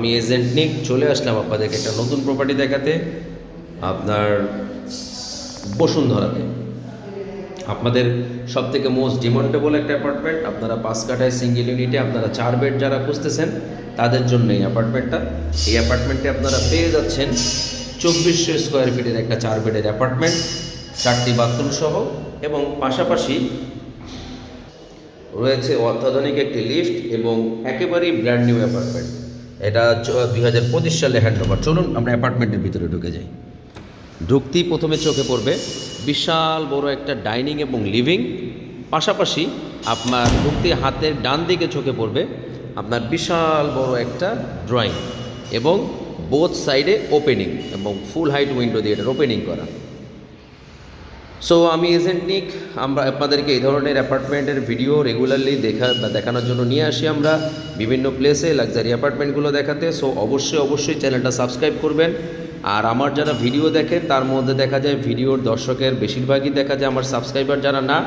আমি এজেন্ট নিক, চলে আসলাম আপনাদেরকে একটা নতুন প্রপার্টি দেখাতে, আপনার বসুন্ধরাতে। আপনাদের সব থেকে মোস্ট ডিমান্ডেবল একটা অ্যাপার্টমেন্ট আপনারা পাঁচ কাঠায় সিঙ্গেল ইউনিটে আপনারা চার বেড যারা খুঁজতেছেন, তাদের জন্য এই অ্যাপার্টমেন্টটা এই অ্যাপার্টমেন্টে আপনারা পেয়ে যাচ্ছেন চব্বিশশো স্কোয়ার ফিটের একটা চার বেডের অ্যাপার্টমেন্ট চারটি বাথরুম সহ, এবং পাশাপাশি রয়েছে অত্যাধুনিক একটি লিফট এবং একেবারেই ব্র্যান্ড নিউ অ্যাপার্টমেন্ট এটা দুই হাজার পঁচিশ সালে হ্যান্ড ওভার চলুন আমরা অ্যাপার্টমেন্টের ভিতরে ঢুকে যাই। ঢুকতেই প্রথমে চোখে পড়বে বিশাল বড় একটা ডাইনিং এবং লিভিং পাশাপাশি আপনার ঢুকতে হাতের ডান দিকে চোখে পড়বে আপনার বিশাল বড় একটা ড্রয়িং এবং বোথ সাইডে ওপেনিং এবং ফুল হাইট উইন্ডো দিয়ে এটার ওপেনিং করা। সো আমি এজেন্ট নিক আমরা আপনাদেরকে এই ধরনের অ্যাপার্টমেন্টের ভিডিও রেগুলারলি দেখা, দেখানোর জন্য নিয়ে আসি আমরা বিভিন্ন প্লেসে লাক্সারি অ্যাপার্টমেন্টগুলো দেখাতে। সো অবশ্যই অবশ্যই চ্যানেলটা সাবস্ক্রাইব করবেন। আর আমার যারা ভিডিও দেখেন, তার মধ্যে দেখা যায় ভিডিওর দর্শকের বেশিরভাগই দেখা যায় আমার সাবস্ক্রাইবার যারা না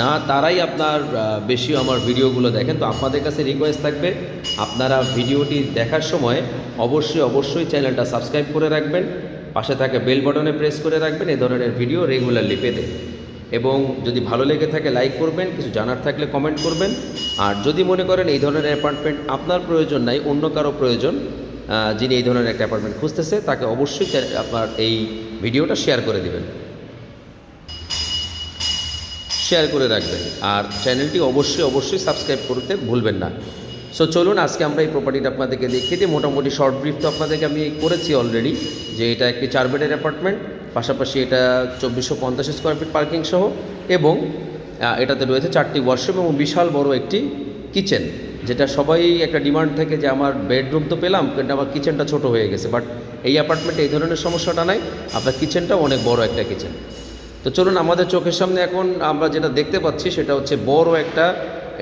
না, তারাই আপনার বেশি আমার ভিডিওগুলো দেখেন। তো আপনাদের কাছে রিকোয়েস্ট থাকবে, আপনারা ভিডিওটি দেখার সময় অবশ্যই অবশ্যই চ্যানেলটা সাবস্ক্রাইব করে রাখবেন। পাশে থাকা বেল বাটনে প্রেস করে রাখবেন এই ধরনের ভিডিও রেগুলারলি পেতে। এবং যদি ভালো লেগে থাকে লাইক করবেন, কিছু জানার থাকলে কমেন্ট করবেন। আর যদি মনে করেন এই ধরনের অ্যাপার্টমেন্ট আপনার প্রয়োজন নাই, অন্য কারও প্রয়োজন যিনি এই ধরনের একটা অ্যাপার্টমেন্ট খুঁজতেছে, তাকে অবশ্যই আপনার এই ভিডিওটা শেয়ার করে দেবেন। শেয়ার করে রাখবেন। আর চ্যানেলটি অবশ্যই অবশ্যই সাবস্ক্রাইব করতে ভুলবেন না। সো চলুন, আজকে আমরা এই প্রপার্টিটা আপনাদেরকে দেখিয়ে দিই। মোটামুটি শর্ট ব্রিফ তো আপনাদেরকে আমি করেছি অলরেডি যে এটা একটি চার বেডের অ্যাপার্টমেন্ট পাশাপাশি এটা চব্বিশশো পঞ্চাশ স্কোয়ার ফিট পার্কিং সহ, এবং এটাতে রয়েছে চারটি ওয়াশরুম এবং বিশাল বড় একটি কিচেন যেটা সবাই একটা ডিমান্ড থেকে যে আমার বেডরুম তো পেলাম, কিন্তু আমার কিচেনটা ছোট হয়ে গেছে। বাট এই অ্যাপার্টমেন্টে এই ধরনের সমস্যাটা নাই, আপনার কিচেনটাও অনেক বড় একটা কিচেন তো চলুন, আমাদের চোখের সামনে এখন আমরা যেটা দেখতে পাচ্ছি, সেটা হচ্ছে বড় একটা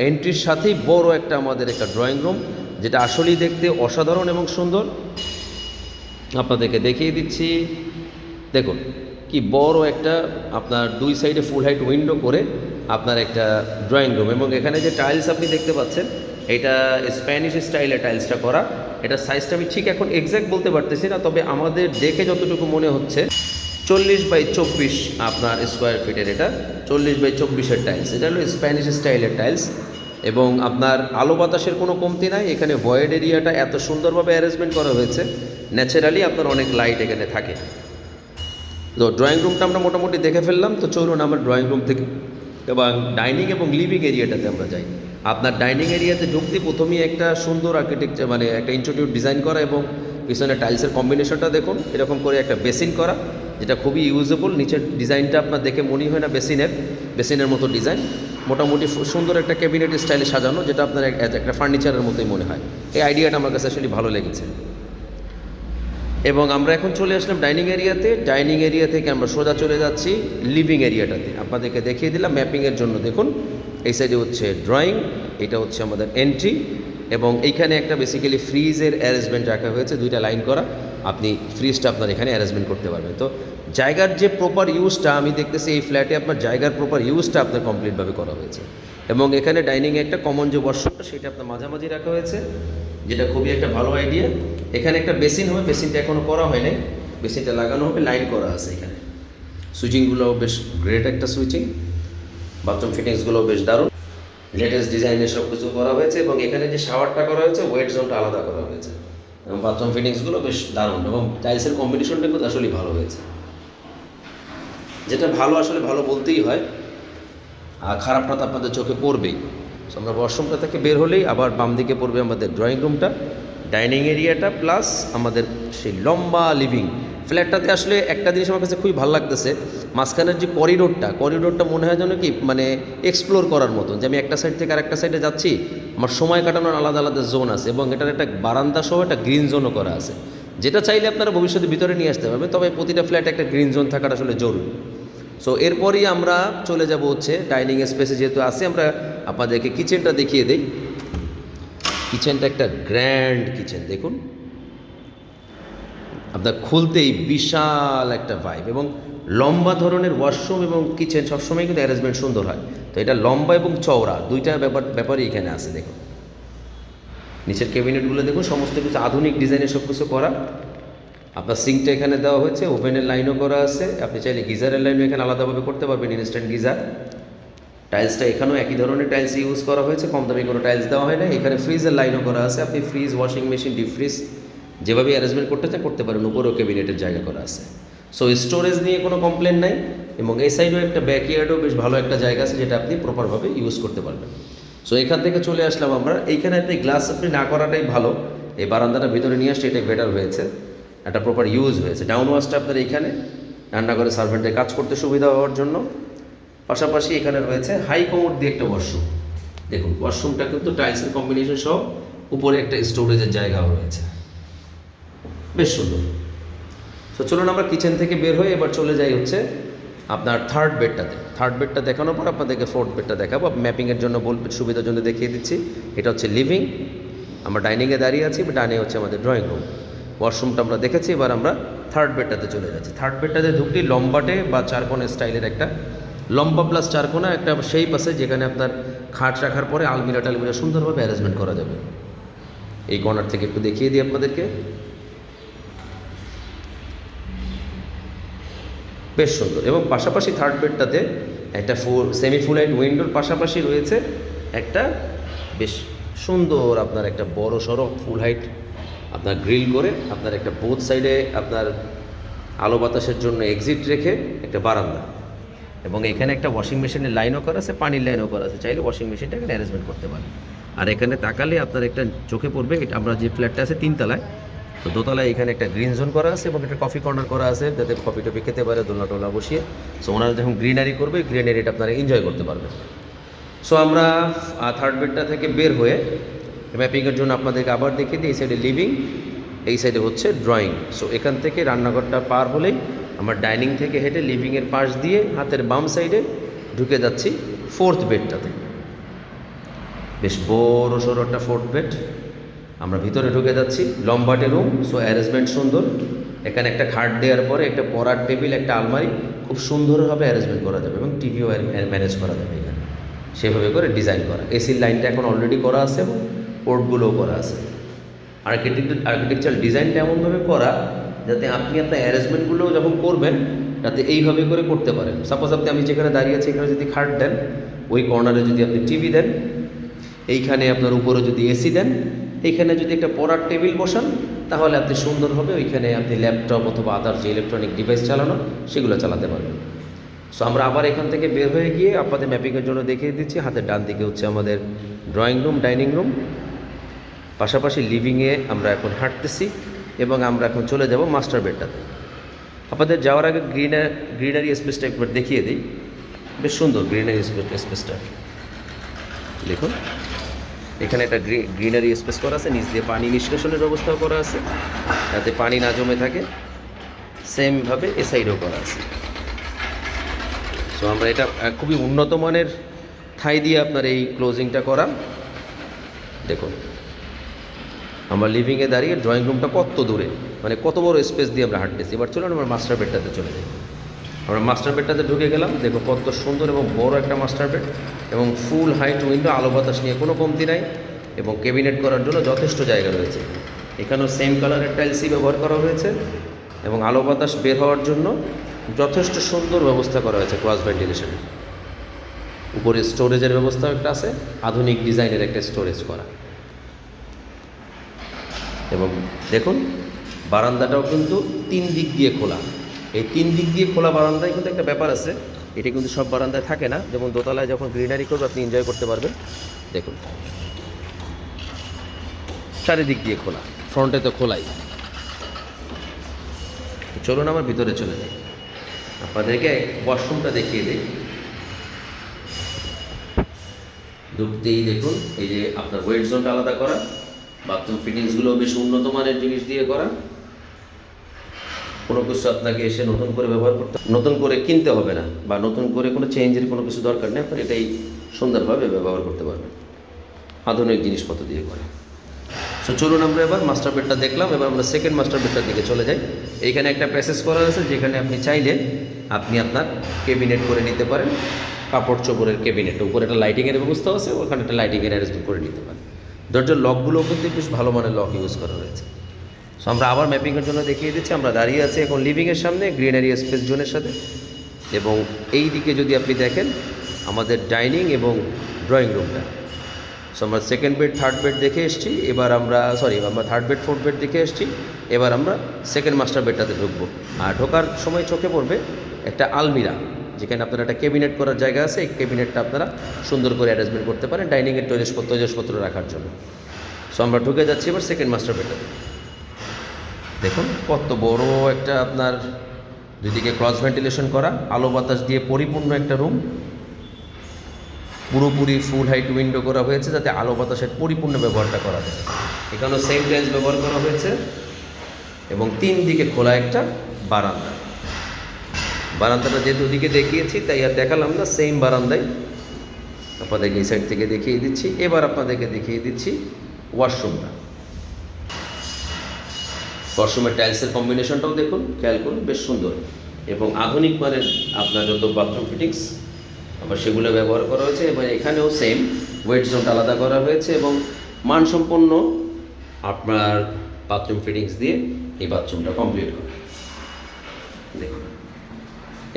এন্ট্রির সাথেই বড় একটা আমাদের একটা ড্রয়িং রুম যেটা আসলেই দেখতে অসাধারণ এবং সুন্দর। আপনাদেরকে দেখিয়ে দিচ্ছি। দেখুন, কি বড় একটা আপনার দুই সাইডে ফুল হাইট উইন্ডো করে আপনার একটা ড্রয়িং রুম এবং এখানে যে টাইলস আপনি দেখতে পাচ্ছেন, এটা স্প্যানিশ স্টাইলে টাইলসটা করা। এটা সাইজটা আমি ঠিক এখন এক্স্যাক্ট বলতে পারতেছি না, তবে আমাদের দেখে যতটুকু মনে হচ্ছে, চল্লিশ বাই চব্বিশ আপনার স্কোয়ার ফিটের এটা, চল্লিশ বাই চব্বিশের টাইলস এটা হলো স্প্যানিশ স্টাইলের টাইলস এবং আপনার আলো বাতাসের কোনো কমতি নাই। এখানে ভয়েড এরিয়াটা এত সুন্দরভাবে অ্যারেঞ্জমেন্ট করা হয়েছে। ন্যাচারালি আপনার অনেক লাইট এখানে থাকে। তো ড্রয়িং রুমটা আমরা মোটামুটি দেখে ফেললাম। তো চলুন আমার ড্রয়িং রুম থেকে এবং ডাইনিং এবং লিভিং এরিয়াটাতে আমরা যাই। আপনার ডাইনিং এরিয়াতে ঢুকতে প্রথমেই একটা সুন্দর আর্কিটেকচার মানে একটা ইনস্টিটিউট ডিজাইন করা এবং পিছনে টাইলসের কম্বিনেশনটা দেখুন, এরকম করে একটা বেসিন করা, যেটা খুবই ইউজেবল নিচের ডিজাইনটা আপনার দেখে মনেই হয় না বেসিনের বেসিনের মতো ডিজাইন। মোটামুটি সুন্দর একটা ক্যাবিনেট স্টাইলে সাজানো, যেটা আপনার একটা ফার্নিচারের মতোই মনে হয়। এই আইডিয়াটা আমার কাছে আসলে ভালো লেগেছে। এবং আমরা এখন চলে আসলাম ডাইনিং এরিয়াতে ডাইনিং এরিয়া থেকে আমরা সোজা চলে যাচ্ছি লিভিং এরিয়াটাতে আপনাদেরকে দেখিয়ে দিলাম ম্যাপিংয়ের জন্য। দেখুন, এই সাইডে হচ্ছে ড্রয়িং এটা হচ্ছে আমাদের এন্ট্রি এবং এইখানে একটা বেসিক্যালি ফ্রিজের অ্যারেঞ্জমেন্ট রাখা হয়েছে, দুইটা লাইন করা। আপনি ফ্রিজটা আপনার এখানে অ্যারেঞ্জমেন্ট করতে পারবেন। তো জায়গার যে প্রপার ইউজটা আমি দেখতেছি এই ফ্ল্যাটে আপনার জায়গার প্রপার ইউজটা আপনার কমপ্লিটভাবে করা হয়েছে। এবং এখানে ডাইনিংয়ে একটা কমন যে ওয়াশরুমটা সেটা আপনার মাঝামাঝি রাখা হয়েছে, যেটা খুবই একটা ভালো আইডিয়া এখানে একটা বেসিন হবে বেসিনটা এখনও করা হয়নি বেসিনটা লাগানো হবে লাইন করা আছে এখানে। সুইচিংগুলো বেশ গ্রেট একটা সুইচিং। বাথরুম ফিটিংসগুলো বেশ দারুণ। লেটেস্ট ডিজাইনের সব কিছু করা হয়েছে এবং এখানে যে শাওয়ারটা করা হয়েছে ওয়েট জোনটা আলাদা করা হয়েছে। এবং বাথরুম ফিটিংসগুলো বেশ দারুণ এবং টাইলসের কম্বিনেশনটা কিন্তু আসলেই ভালো হয়েছে। যেটা ভালো আসলে ভালো বলতেই হয়, আর খারাপটা তো আপনাদের চোখে পড়বেই। আমরা ওয়াশরুমটা থেকে বের হলেই আবার বাম দিকে পড়বে আমাদের ড্রয়িং রুমটা ডাইনিং এরিয়াটা প্লাস আমাদের সেই লম্বা লিভিং ফ্ল্যাটটাতে আসলে একটা জিনিস আমার কাছে খুবই ভালো লাগতেছে, মাঝখানের যে করিডোরটা করিডোরটা মনে হয় যেন কি মানে এক্সপ্লোর করার মতো যে আমি একটা সাইড থেকে আরেকটা সাইডে যাচ্ছি, আমার সময় কাটানোর আলাদা আলাদা জোন আছে এবং এটার একটা বারান্দা সহ একটা গ্রিন জোনও করা আছে। যেটা চাইলে আপনারা ভবিষ্যতে ভিতরে নিয়ে আসতে পারবেন, তবে প্রতিটা ফ্ল্যাটে একটা গ্রিন জোন থাকাটা আসলে জরুরি। সো এরপরই আমরা চলে যাব হচ্ছে ডাইনিং স্পেসে যেহেতু আসি আমরা আপনাদেরকে কিচেনটা দেখিয়ে দিই। কিচেনটা একটা গ্র্যান্ড কিচেন দেখুন। আপনার খুলতেই বিশাল একটা ভাইব এবং লম্বা ধরনের ওয়াশরুম এবং কিচেন সবসময় কিন্তু অ্যারেঞ্জমেন্ট সুন্দর হয়। তো এটা লম্বা এবং চওড়া, দুইটা ব্যাপার, ব্যাপারই এখানে আছে, দেখুন। নিচের ক্যাবিনেটগুলো দেখুন, সমস্ত কিছু আধুনিক ডিজাইনের সব কিছু করা। আপনার সিঙ্কটা এখানে দেওয়া হয়েছে ওভেনের লাইনও করা আছে। আপনি চাইলে গিজারের লাইনও এখানে আলাদাভাবে করতে পারবেন ইনস্ট্যান্ট গিজার। টাইলসটা এখানেও একই ধরনের টাইলস ইউজ করা হয়েছে, কম দামি কোনো টাইলস দেওয়া হয় না এখানে ফ্রিজের লাইনও করা আছে, আপনি fridge washing machine deep fridge যেভাবে অ্যারেঞ্জমেন্ট করতে চান করতে পারেন। উপরেও ক্যাবিনেটের জায়গা করা আছে। সো স্টোরেজ নিয়ে কোনো কমপ্লেন নাই এবং এই সাইডেও একটা ব্যাকইয়ার্ডও বেশ ভালো একটা জায়গা আছে যেটা আপনি প্রপারভাবে ইউজ করতে পারবেন। সো এখান থেকে চলে আসলাম আমরা। এইখানে আপনি গ্লাস আপনি না করাটাই ভালো। এই বারান্দাটা ভিতরে নিয়ে আসলে এটাই বেটার হয়েছে। একটা প্রপার ইউজ হয়েছে। ডাউন ওয়াশটা আপনার এইখানে। রান্নাঘরে সার্ভেন্টের কাজ করতে সুবিধা হওয়ার জন্য। পাশাপাশি এখানে রয়েছে হাই কমোড দিয়ে একটা ওয়াশরুম দেখুন ওয়াশরুমটা কিন্তু টাইলসের কম্বিনেশন সহ উপরে একটা স্টোরেজের জায়গাও রয়েছে। বেশ সুন্দর। তো চলুন আমরা কিচেন থেকে বের হয়ে এবার চলে যাই হচ্ছে আপনার থার্ড বেডটাতে থার্ড বেডটা দেখানোর পর আপনাদেরকে ফোর্থ বেডটা দেখাবো। ম্যাপিংয়ের জন্য বল সুবিধার জন্য দেখিয়ে দিচ্ছি। এটা হচ্ছে লিভিং আমরা ডাইনিংয়ে দাঁড়িয়ে আছি ডাইনিং হচ্ছে আমাদের ড্রয়িং রুম ওয়াশরুমটা আমরা দেখেছি, এবার আমরা থার্ড বেডটাতে চলে যাচ্ছি। থার্ড বেডটাতে ঢুকলি লম্বাটে বা চারকোনা স্টাইলের একটা লম্বা প্লাস চারকোনা, একটা শেপ আছে যেখানে আপনার খাট রাখার পরে আলমিরা টালমিরা সুন্দরভাবে অ্যারেঞ্জমেন্ট করা যাবে। এই কর্নার থেকে একটু দেখিয়ে দিই আপনাদেরকে। বেশ সুন্দর। এবং পাশাপাশি থার্ড বেডটাতে একটা ফুল সেমি ফুল হাইট উইন্ডোর পাশাপাশি রয়েছে একটা বেশ সুন্দর আপনার একটা বড় সড়ো ফুল হাইট আপনার গ্রিল করে আপনার একটা বোথ সাইডে আপনার আলো বাতাসের জন্য এক্সিট রেখে একটা বারান্দা। এবং এখানে একটা ওয়াশিং মেশিনের লাইনও করা আছে, পানির লাইনও করা আছে। চাইলে ওয়াশিং মেশিনটা এখানে অ্যারেঞ্জমেন্ট করতে পারেন। আর এখানে তাকালে আপনার একটা চোখে পড়বে, এটা আমরা যে ফ্ল্যাটটা আছে তিনতলায় তো দোতলায় এখানে একটা গ্রিন জোন করা আছে এবং একটা কফি কর্নার করা আছে, যাতে কফি টফি খেতে পারে দোলনা টোলা বসিয়ে। সো ওনারা যখন গ্রিনারি করবে গ্রিনারিটা আপনারা এনজয় করতে পারবেন। সো আমরা থার্ড বেডটা থেকে বের হয়ে ম্যাপিংয়ের জন্য আপনাদেরকে আবার দেখিয়ে দিই, এই সাইডে লিভিং এই সাইডে হচ্ছে ড্রয়িং সো এখান থেকে রান্নাঘরটা পার হলেই আমরা ডাইনিং থেকে হেঁটে লিভিংয়ের পাশ দিয়ে হাতের বাম সাইডে ঢুকে যাচ্ছি ফোর্থ বেডটাতে বেশ বড় সড়ো একটা ফোর্থ বেড আমরা ভিতরে ঢুকে যাচ্ছি, লম্বাটে রুম সো অ্যারেঞ্জমেন্ট সুন্দর। এখানে একটা খাট দেওয়ার পরে একটা পড়ার টেবিল, একটা আলমারি, খুব সুন্দরভাবে অ্যারেঞ্জমেন্ট করা যাবে এবং টিভিও ম্যানেজ করা যাবে এখানে। সেভাবে করে ডিজাইন করা। এসির লাইনটা এখন অলরেডি করা আছে এবং পোর্টগুলোও করা আছে। আর্কিটেক্ট আর্কিটেকচার ডিজাইনটা এমনভাবে করা যাতে আপনি আপনার অ্যারেঞ্জমেন্টগুলো যখন করবেন যাতে এইভাবে করে করতে পারেন। সাপোজ আপনি আমি যেখানে দাঁড়িয়ে আছি, এখানে যদি খাট দেন, ওই কর্নারে যদি আপনি টিভি দেন, এইখানে আপনার উপরে যদি এসি দেন এইখানে যদি একটা পড়ার টেবিল বসান, তাহলে আপনি সুন্দরভাবে ওইখানে আপনি ল্যাপটপ অথবা আদার যে ইলেকট্রনিক ডিভাইস চালানো, সেগুলো চালাতে পারবেন। সো আমরা আবার এখান থেকে বের হয়ে গিয়ে আপনাদের ম্যাপিংয়ের জন্য দেখিয়ে দিচ্ছি। হাতের ডান দিকে হচ্ছে আমাদের ড্রয়িং রুম ডাইনিং রুম পাশাপাশি লিভিংয়ে আমরা এখন হাঁটতেছি এবং আমরা এখন চলে যাব মাস্টার বেডটাতে আপনাদের যাওয়ার আগে গ্রিনার গ্রিনারি স্পেসটা একবার দেখিয়ে দিই। বেশ সুন্দর গ্রিনারি স্পেসটা দেখুন এখানে একটা গ্রিনারি স্পেস করা আছে, নিচ দিয়ে পানি নিষ্কাশনের ব্যবস্থাও করা আছে যাতে পানি না জমে থাকে। সেমভাবে এ সাইডও করা আছে। সো আমরা এটা খুবই উন্নত মানের ঠাই দিয়ে আপনার এই ক্লোজিংটা করা। দেখুন, আমরা লিভিংয়ে দাঁড়িয়ে ড্রয়িং রুমটা কত দূরে মানে কত বড় স্পেস দিয়ে আমরা হাঁটতেছি। এবার চলুন আমরা মাস্টার বেডটাতে চলে যাই। আমরা মাস্টার বেডটাতে ঢুকে গেলাম। দেখো কত সুন্দর এবং বড় একটা মাস্টার বেড এবং ফুল হাইট উইন্ডো আলো বাতাস নিয়ে কোনো কমতি নাই এবং ক্যাবিনেট করার জন্য যথেষ্ট জায়গা রয়েছে। এখানেও সেম কালারের টাইলসই ব্যবহার করা হয়েছে এবং আলো বাতাস বের হওয়ার জন্য যথেষ্ট সুন্দর ব্যবস্থা করা হয়েছে ক্রস ভেন্টিলেশনের উপরে স্টোরেজের ব্যবস্থা একটা আছে, আধুনিক ডিজাইনের একটা স্টোরেজ করা। এবং দেখুন, বারান্দাটাও কিন্তু তিন দিক দিয়ে খোলা। এই তিন দিক দিয়ে খোলা বারান্দায় কিন্তু একটা ব্যাপার আছে। এটা কিন্তু সব বারান্দায় থাকে না। যেমন দোতলায় যখন গ্রিনারি করবে, আপনি এনজয় করতে পারবেন। দেখুন। চারিদিক দিয়ে খোলা। ফ্রন্টে তো খোলাই। চলুন আমার ভিতরে চলে যাই। আপনাদেরকে ওয়াশরুমটা দেখিয়ে দিই। ঢুকতেই দেখুন, এই যে আপনার ওয়েট জোনটা আলাদা করা। বাথরুম ফিটিংসগুলো বেশ উন্নত মানের জিনিস দিয়ে করা। কোনো কিছু আপনাকে এসে নতুন করে ব্যবহার করতে নতুন করে কিনতে হবে না, বা নতুন করে কোনো চেঞ্জের কোনো কিছু দরকার নেই, আপনার এটাই সুন্দরভাবে ব্যবহার করতে পারবেন। আধুনিক জিনিসপত্র দিয়ে করে। সো চলুন আমরা এবার মাস্টার বেডটা দেখলাম, এবার আমরা সেকেন্ড মাস্টার বেডটার দিকে চলে যাই। এইখানে একটা প্যাসেজ করা আছে, যেখানে আপনি চাইলে আপনি আপনার কেবিনেট করে নিতে পারেন। কাপড় চোপড়ের কেবিনেট উপরে একটা লাইটিংয়ের ব্যবস্থা আছে, ওখানে একটা লাইটিংয়ের অ্যারেঞ্জমেন্ট করে নিতে পারেন। দরজার লকগুলোও কিন্তু বেশ ভালো মানের লক ইউজ করা হয়েছে। সো আমরা আবার ম্যাপিংয়ের জন্য দেখিয়ে দিচ্ছি, আমরা দাঁড়িয়ে আছি এখন লিভিংয়ের সামনে গ্রিনারি স্পেস জোনের সাথে। এবং এই দিকে যদি আপনি দেখেন, আমাদের ডাইনিং এবং ড্রয়িং রুমটা সো আমরা সেকেন্ড বেড থার্ড বেড দেখে এসেছি, এবার আমরা সরি আমরা থার্ড বেড ফোর্থ বেড দেখে এসেছি, এবার আমরা সেকেন্ড মাস্টার বেডটাতে ঢুকবো। আর ঢোকার সময় চোখে পড়বে একটা আলমিরা, যেখানে আপনারা একটা ক্যাবিনেট করার জায়গা আছে, এই ক্যাবিনেটটা আপনারা সুন্দর করে অ্যারেঞ্জমেন্ট করতে পারেন ডাইনিংয়ের টয়লেটপত্র তৈজসপত্র রাখার জন্য। সো আমরা ঢুকে যাচ্ছি এবার সেকেন্ড মাস্টার বেডটাতে দেখুন, কত বড় একটা আপনার দুদিকে ক্রস ভেন্টিলেশন করা, আলো বাতাস দিয়ে পরিপূর্ণ একটা রুম পুরোপুরি ফুল হাইট উইন্ডো করা হয়েছে যাতে আলো বাতাসের পরিপূর্ণ ব্যবহারটা করা যায়। এখানেও সেম টাইলস ব্যবহার করা হয়েছে। এবং তিন দিকে খোলা একটা বারান্দা। বারান্দাটা যেহেতু ওদিকে দেখিয়েছি, তাই আর দেখালাম না সেম বারান্দায় আপনাদেরকে এই সাইড থেকে দেখিয়ে দিচ্ছি। এবার আপনাদেরকে দেখিয়ে দিচ্ছি ওয়াশরুমটা ওয়াশরুমের টাইলসের কম্বিনেশনটাও দেখুন, খেয়াল করুন, বেশ সুন্দর। এবং আধুনিক মানের আপনার যত বাথরুম ফিটিংস আবার সেগুলো ব্যবহার করা হয়েছে, এবং এখানেও সেম ওয়েট জোনটা আলাদা করা হয়েছে, এবং মানসম্পন্ন আপনার বাথরুম ফিটিংস দিয়ে এই বাথরুমটা কমপ্লিট করা। দেখুন,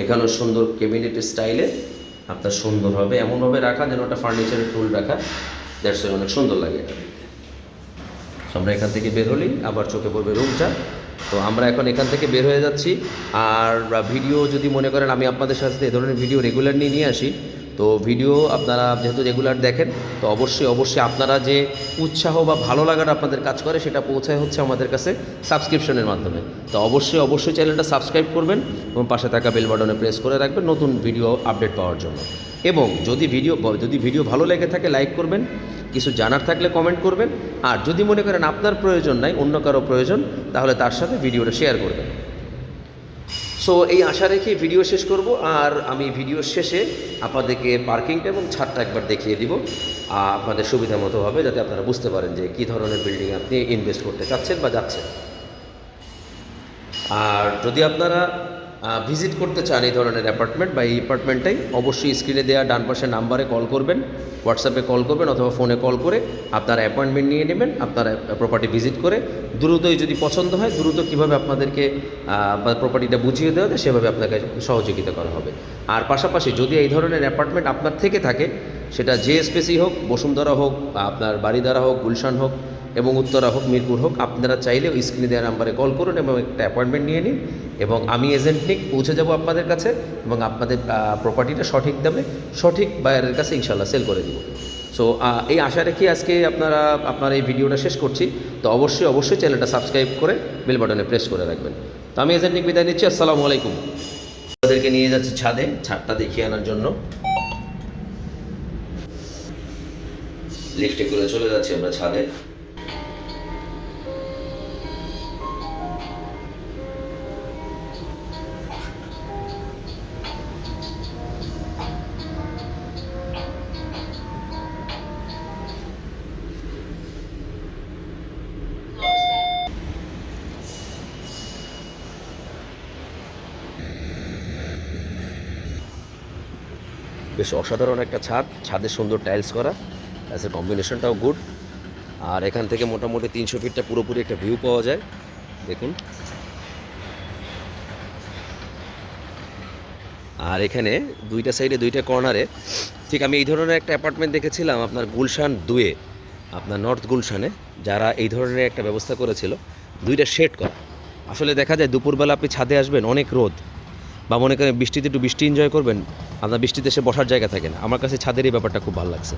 এখানেও সুন্দর ক্যাবিনেট স্টাইলে আপনার সুন্দর হবে এমনভাবে রাখা যেন ওটা ফার্নিচারের টুল রাখা দ্যাটস অনেক সুন্দর লাগে এটা আমরা এখান থেকে বের হলি, আবার চোখে পড়বে রুমটা। তো আমরা এখন এখান থেকে বের হয়ে যাচ্ছি। আর ভিডিও যদি মনে করেন, আমি আপনাদের সাথে এ ধরনের ভিডিও রেগুলার নিয়ে নিয়ে আসি। তো ভিডিও আপনারা যেহেতু রেগুলার দেখেন, তো অবশ্যই অবশ্যই আপনারা যে উৎসাহ বা ভালো লাগাটা আপনাদের কাজ করে, সেটা পৌঁছায় হচ্ছে আমাদের কাছে সাবস্ক্রিপশনের মাধ্যমে। তো অবশ্যই অবশ্যই চ্যানেলটা সাবস্ক্রাইব করবেন এবং পাশে থাকা বেল বাটনে প্রেস করে রাখবেন নতুন ভিডিও আপডেট পাওয়ার জন্য। এবং যদি ভিডিও যদি ভিডিও ভালো লেগে থাকে লাইক করবেন। কিছু জানার থাকলে কমেন্ট করবেন। আর যদি মনে করেন আপনার প্রয়োজন নাই, অন্য কারও প্রয়োজন, তাহলে তার সাথে ভিডিওটা শেয়ার করবেন। সো এই আশা রেখে ভিডিও শেষ করব। আর আমি ভিডিও শেষে আপনাদেরকে পার্কিংটা এবং ছাদটা একবার দেখিয়ে দিব। আপনাদের সুবিধা মতো হবে, যাতে আপনারা বুঝতে পারেন যে কী ধরনের বিল্ডিং আপনি ইনভেস্ট করতে চাচ্ছেন বা যাচ্ছেন। আর যদি আপনারা ভিজিট করতে চান এই ধরনের অ্যাপার্টমেন্ট বা এই অ্যাপার্টমেন্টটাই অবশ্যই স্ক্রিনে দেওয়া ডান পাশের নাম্বারে কল করবেন হোয়াটসঅ্যাপে কল করবেন অথবা ফোনে কল করে আপনারা অ্যাপয়েন্টমেন্ট নিয়ে নেবেন, আপনারা প্রপার্টি ভিজিট করে। দ্রুতই যদি পছন্দ হয়, দ্রুত কীভাবে আপনাদেরকে প্রপার্টিটা বুঝিয়ে দেওয়া যায়, সেভাবে আপনাকে সহযোগিতা করা হবে। আর পাশাপাশি যদি এই ধরনের অ্যাপার্টমেন্ট আপনার থেকে থাকে, সেটা যে স্পেসই হোক, বসুন্ধরা হোক বা আপনার বাড়িদারা হোক, গুলশান হোক এবং উত্তরা হোক, মিরপুর হোক, আপনারা চাইলে ওই স্ক্রিনে দেওয়া নাম্বারে কল করুন এবং একটা অ্যাপয়েন্টমেন্ট নিয়ে নিন এবং আমি এজেন্ট নিক, পৌঁছে যাব আপনাদের কাছে এবং আপনাদের প্রপার্টিটা সঠিক দামে, সঠিক বায়ারের কাছে ইনশাল্লাহ সেল করে দিব। সো এই আশা রেখে আজকে আপনারা, আপনার এই ভিডিওটা শেষ করছি। তো অবশ্যই অবশ্যই চ্যানেলটা সাবস্ক্রাইব করে বেল বাটনে প্রেস করে রাখবেন। তো আমি এজেন্ট নিক, বিদায় নিচ্ছি, আসসালামু আলাইকুম। ওদেরকে নিয়ে যাচ্ছি ছাদে, ছাদটা দেখিয়ে আনার জন্য। লিফটে করে চলে যাচ্ছি আমরা ছাদে। বেশ অসাধারণ একটা ছাদ। ছাদে সুন্দর টাইলস করা। অ্যাজ এ কম্বিনেশনটাও গুড আর এখান থেকে মোটামুটি তিনশো ফিটটা পুরোপুরি একটা ভিউ পাওয়া যায়। দেখুন। আর এখানে দুইটা সাইডে দুইটা কর্নারে ঠিক আমি এই ধরনের একটা অ্যাপার্টমেন্ট দেখেছিলাম আপনার গুলশান দুয়ে, আপনার নর্থ গুলশানে, যারা এই ধরনের একটা ব্যবস্থা করেছিল। দুইটা শেড করা। আসলে দেখা যায় দুপুরবেলা আপনি ছাদে আসবেন, অনেক রোদ। বা মনে করেন বৃষ্টিতে একটু বৃষ্টি এনজয় করবেন, আপনার বৃষ্টিতে এসে বসার জায়গা থাকে না। আমার কাছে ছাদের এই ব্যাপারটা খুব ভালো লাগছে।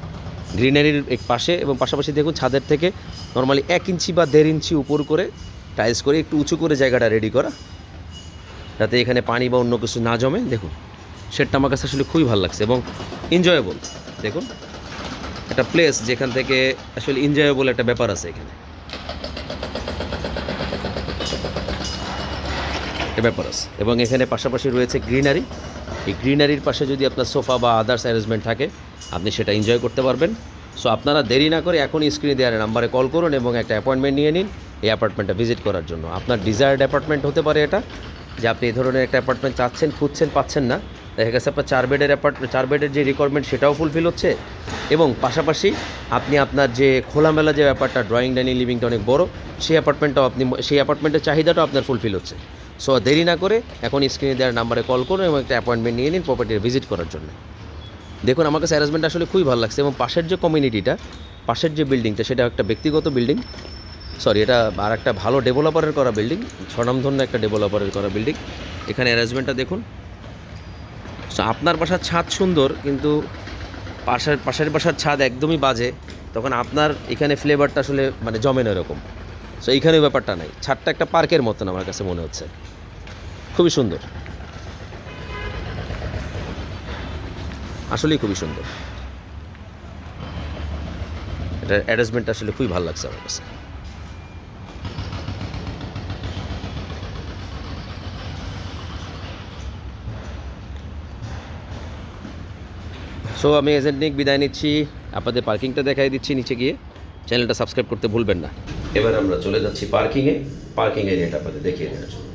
গ্রিনারির এক পাশে এবং পাশাপাশি দেখুন ছাদের থেকে নর্মালি এক ইঞ্চি বা দেড় ইঞ্চি উপর করে টাইলস করে একটু উঁচু করে জায়গাটা রেডি করা। যাতে এখানে পানি বা অন্য কিছু না জমে, দেখুন। সেটটা আমার কাছে আসলে খুবই ভালো লাগছে এবং এনজয়েবল দেখুন। একটা প্লেস যেখান থেকে আসলে এনজয়েবল একটা ব্যাপার আছে এখানে। ব্যাপার আছে। এবং এখানে পাশাপাশি রয়েছে গ্রিনারি। এই গ্রিনারির পাশে যদি আপনার সোফা বা আদার্স অ্যারেঞ্জমেন্ট থাকে, আপনি সেটা এনজয় করতে পারবেন। সো আপনারা দেরি না করে এখনই স্ক্রিনে দেওয়ার নাম্বারে কল করুন এবং একটা অ্যাপয়েন্টমেন্ট নিয়ে নিন এই অ্যাপার্টমেন্টটা ভিজিট করার জন্য। আপনার ডিজায়ার্ড অ্যাপার্টমেন্ট হতে পারে এটা, যে আপনি এই ধরনের একটা অ্যাপার্টমেন্ট চাচ্ছেন, খুঁজছেন, পাচ্ছেন না। দেখা গেছে আপনার চার বেডের অ্যাপার্টমেন্ট চার বেডের যে রিকোয়ারমেন্ট সেটাও ফুলফিল হচ্ছে। এবং পাশাপাশি আপনি আপনার যে খোলামেলা যে ব্যাপারটা ড্রয়িং ডাইনিং লিভিংটা অনেক বড়, সেই অ্যাপার্টমেন্টটাও আপনি, সেই অ্যাপার্টমেন্টের চাহিদাটাও আপনার ফুলফিল হচ্ছে। সো দেরি না করে এখন স্ক্রিনে দেওয়ার নাম্বারে কল করুন এবং একটা অ্যাপয়েন্টমেন্ট নিয়ে নিন প্রপার্টির ভিজিট করার জন্য। দেখুন, আমার কাছে অ্যারেঞ্জমেন্ট আসলে খুবই ভালো লাগছে এবং পাশের যে কমিউনিটিটা পাশের যে বিল্ডিংটা সেটা একটা ব্যক্তিগত বিল্ডিং সরি এটা আর একটা ভালো ডেভেলপারের করা বিল্ডিং স্বনামধন্য একটা ডেভেলপারের করা বিল্ডিং এখানে অ্যারেঞ্জমেন্টটা দেখুন। সো আপনার বাসার ছাদ সুন্দর, কিন্তু পাশের পাশের বাসার ছাদ একদমই বাজে। তখন আপনার এখানে ফ্লেভারটা আসলে মানে জমে না এরকম। সো এইখানে ব্যাপারটা নাই। ছাদটা একটা পার্কের মতন আমার কাছে মনে হচ্ছে। খুবই সুন্দর। আসলেই খুবই সুন্দর। এটা অ্যারেঞ্জমেন্টটা আসলে খুবই ভালো লাগছে আমার কাছে। সো আমি এজেন্ট নিক, বিদায় নিচ্ছি। আপনাদের পার্কিংটা দেখাই দিচ্ছি নিচে গিয়ে। চ্যানেলটা সাবস্ক্রাইব করতে ভুলবেন না। এবার আমরা চলে যাচ্ছি পার্কিংয়ে। পার্কিং এরিয়াটা আপনাদের দেখিয়ে দেওয়ার জন্য।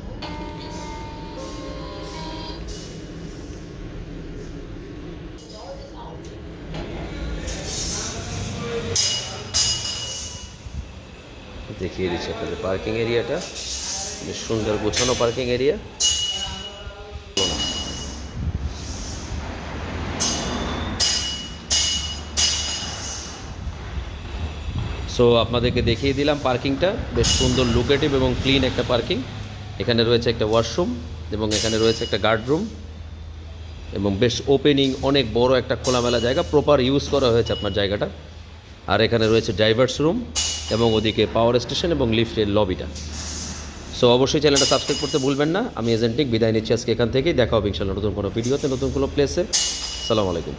দেখিয়ে দিচ্ছি আপনাদের পার্কিং এরিয়াটা। বেশ সুন্দর গোছানো পার্কিং এরিয়া। সো আপনাদেরকে দেখিয়ে দিলাম পার্কিংটা। বেশ সুন্দর লোকেটিভ এবং ক্লিন একটা পার্কিং এখানে রয়েছে একটা ওয়াশরুম এবং এখানে রয়েছে একটা গার্ডরুম এবং বেশ ওপেনিং অনেক বড় একটা খোলামেলা জায়গা। প্রপার ইউজ করা হয়েছে আপনার জায়গাটা। আর এখানে রয়েছে ড্রাইভার্স রুম এবং ওদিকে পাওয়ার স্টেশন এবং লিফটের লবিটা সো অবশ্যই চ্যানেলটা সাবস্ক্রাইব করতে ভুলবেন না। আমি এজেন্টিক বিদায় নিচ্ছি আজকে এখান থেকেই। দেখা হবে ইনশাল্লাহ নতুন কোনো ভিডিওতে নতুন কোনো প্লেসে সালাম আলাইকুম।